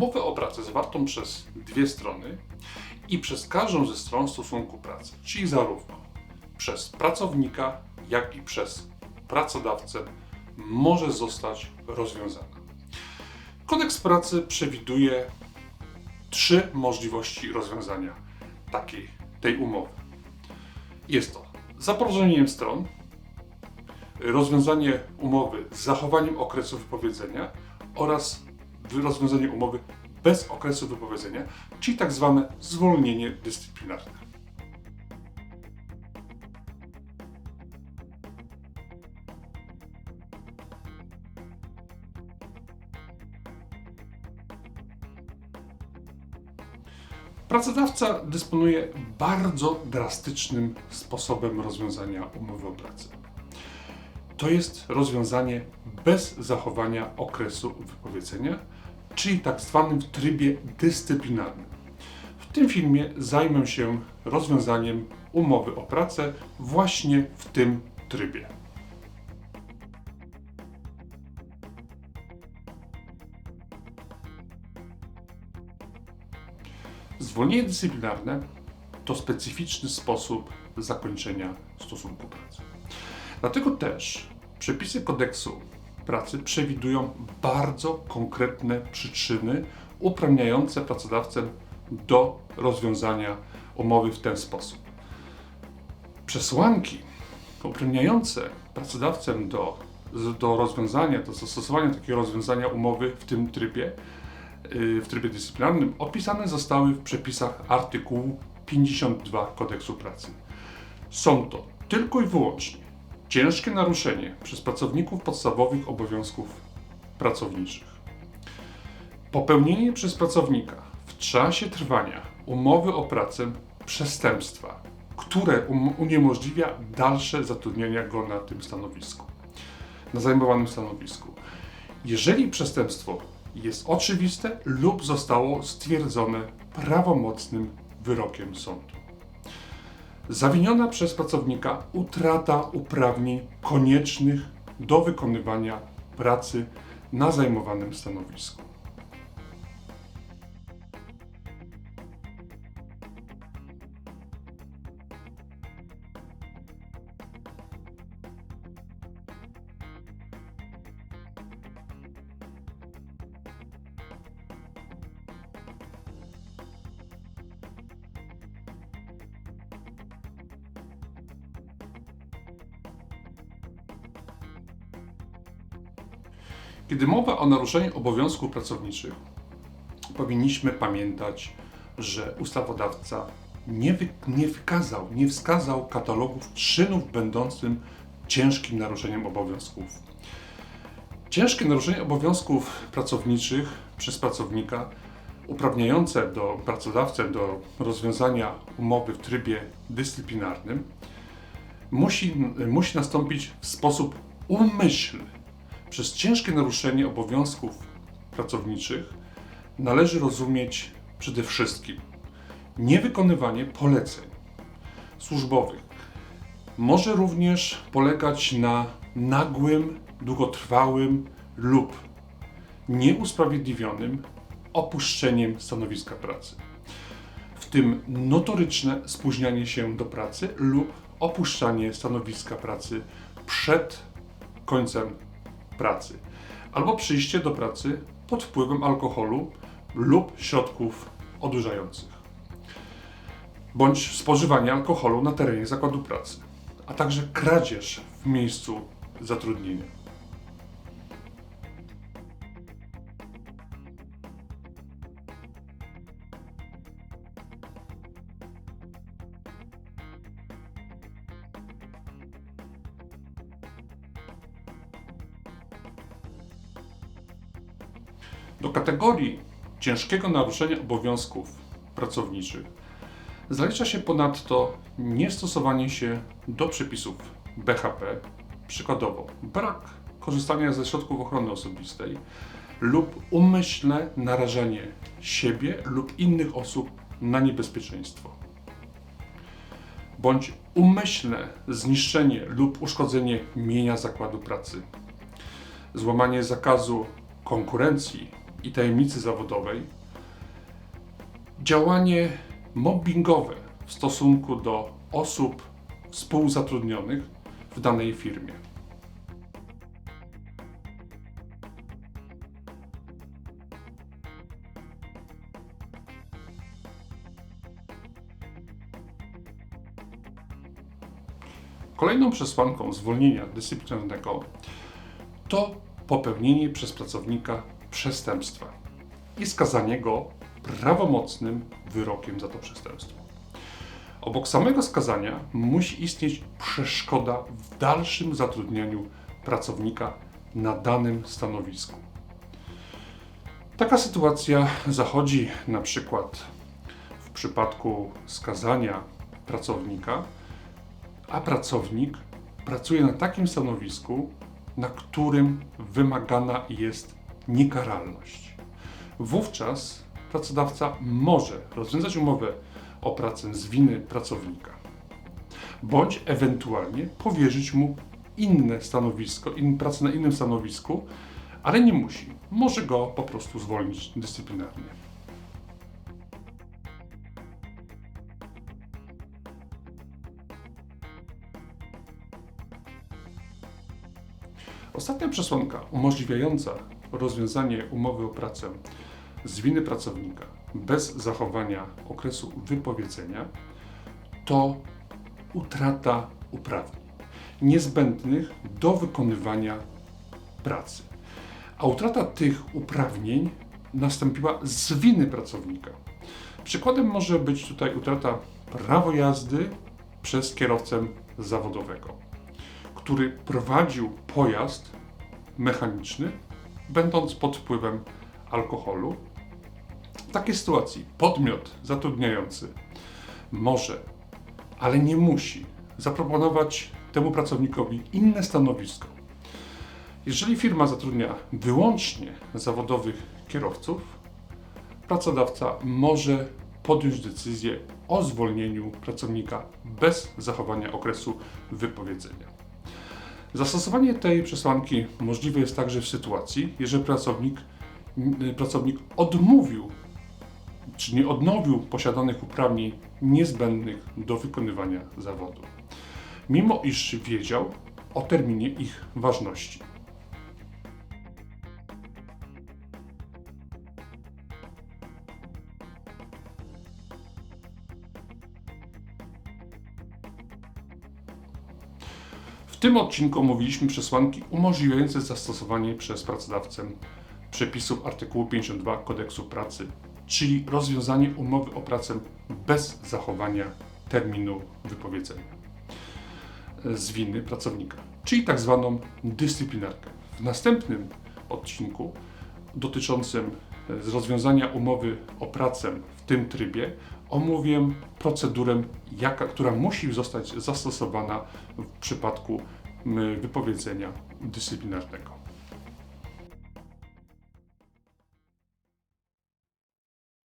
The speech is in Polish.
umowę o pracę zawartą przez dwie strony i przez każdą ze stron stosunku pracy, czyli zarówno przez pracownika, jak i przez pracodawcę może zostać rozwiązana. Kodeks pracy przewiduje trzy możliwości rozwiązania takiej tej umowy. Jest to za stron, rozwiązanie umowy z zachowaniem okresu wypowiedzenia oraz rozwiązanie umowy bez okresu wypowiedzenia, czyli tak zwane zwolnienie dyscyplinarne. Pracodawca dysponuje bardzo drastycznym sposobem rozwiązania umowy o pracę. To jest rozwiązanie bez zachowania okresu wypowiedzenia, czyli tak zwanym trybie dyscyplinarnym. W tym filmie zajmę się rozwiązaniem umowy o pracę właśnie w tym trybie. Zwolnienie dyscyplinarne to specyficzny sposób zakończenia stosunku pracy. Dlatego też przepisy kodeksu pracy przewidują bardzo konkretne przyczyny uprawniające pracodawcę do rozwiązania umowy w ten sposób. Przesłanki uprawniające pracodawcę do, do rozwiązania, do zastosowania takiego rozwiązania umowy w tym trybie w trybie dyscyplinarnym opisane zostały w przepisach artykułu 52 Kodeksu Pracy. Są to tylko i wyłącznie ciężkie naruszenie przez pracowników podstawowych obowiązków pracowniczych, popełnienie przez pracownika w czasie trwania umowy o pracę przestępstwa, które um uniemożliwia dalsze zatrudnienie go na tym stanowisku, na zajmowanym stanowisku. Jeżeli przestępstwo jest oczywiste lub zostało stwierdzone prawomocnym wyrokiem sądu. Zawiniona przez pracownika utrata uprawnień koniecznych do wykonywania pracy na zajmowanym stanowisku. Kiedy mowa o naruszeniu obowiązków pracowniczych, powinniśmy pamiętać, że ustawodawca nie, wy, nie wykazał, nie wskazał katalogów czynów będącym ciężkim naruszeniem obowiązków. Ciężkie naruszenie obowiązków pracowniczych przez pracownika uprawniające do pracodawcę do rozwiązania umowy w trybie dyscyplinarnym musi, musi nastąpić w sposób umyślny przez ciężkie naruszenie obowiązków pracowniczych należy rozumieć przede wszystkim niewykonywanie poleceń służbowych. Może również polegać na nagłym, długotrwałym lub nieusprawiedliwionym opuszczeniem stanowiska pracy, w tym notoryczne spóźnianie się do pracy lub opuszczanie stanowiska pracy przed końcem pracy, albo przyjście do pracy pod wpływem alkoholu lub środków odurzających, bądź spożywanie alkoholu na terenie zakładu pracy, a także kradzież w miejscu zatrudnienia. Do kategorii ciężkiego naruszenia obowiązków pracowniczych. Zalicza się ponadto niestosowanie się do przepisów BHP, przykładowo brak korzystania ze środków ochrony osobistej lub umyślne narażenie siebie lub innych osób na niebezpieczeństwo, bądź umyślne zniszczenie lub uszkodzenie mienia zakładu pracy, złamanie zakazu konkurencji i tajemnicy zawodowej działanie mobbingowe w stosunku do osób współzatrudnionych w danej firmie. Kolejną przesłanką zwolnienia dyscyplinarnego to popełnienie przez pracownika przestępstwa i skazanie go prawomocnym wyrokiem za to przestępstwo. Obok samego skazania musi istnieć przeszkoda w dalszym zatrudnianiu pracownika na danym stanowisku. Taka sytuacja zachodzi na przykład w przypadku skazania pracownika, a pracownik pracuje na takim stanowisku, na którym wymagana jest niekaralność. Wówczas pracodawca może rozwiązać umowę o pracę z winy pracownika, bądź ewentualnie powierzyć mu inne stanowisko, in, pracę na innym stanowisku, ale nie musi. Może go po prostu zwolnić dyscyplinarnie. Ostatnia przesłanka umożliwiająca rozwiązanie umowy o pracę z winy pracownika bez zachowania okresu wypowiedzenia to utrata uprawnień niezbędnych do wykonywania pracy. A utrata tych uprawnień nastąpiła z winy pracownika. Przykładem może być tutaj utrata prawa jazdy przez kierowcę zawodowego, który prowadził pojazd mechaniczny, będąc pod wpływem alkoholu. W takiej sytuacji podmiot zatrudniający może, ale nie musi zaproponować temu pracownikowi inne stanowisko. Jeżeli firma zatrudnia wyłącznie zawodowych kierowców, pracodawca może podjąć decyzję o zwolnieniu pracownika bez zachowania okresu wypowiedzenia. Zastosowanie tej przesłanki możliwe jest także w sytuacji, jeżeli pracownik, m, pracownik odmówił czy nie odnowił posiadanych uprawnień niezbędnych do wykonywania zawodu, mimo iż wiedział o terminie ich ważności. Tym odcinku omówiliśmy przesłanki umożliwiające zastosowanie przez pracodawcę przepisów artykułu 52 Kodeksu Pracy, czyli rozwiązanie umowy o pracę bez zachowania terminu wypowiedzenia z winy pracownika, czyli tak zwaną dyscyplinarkę. W następnym odcinku dotyczącym e, rozwiązania umowy o pracę w tym trybie omówię procedurę, jaka, która musi zostać zastosowana w przypadku m, wypowiedzenia dyscyplinarnego.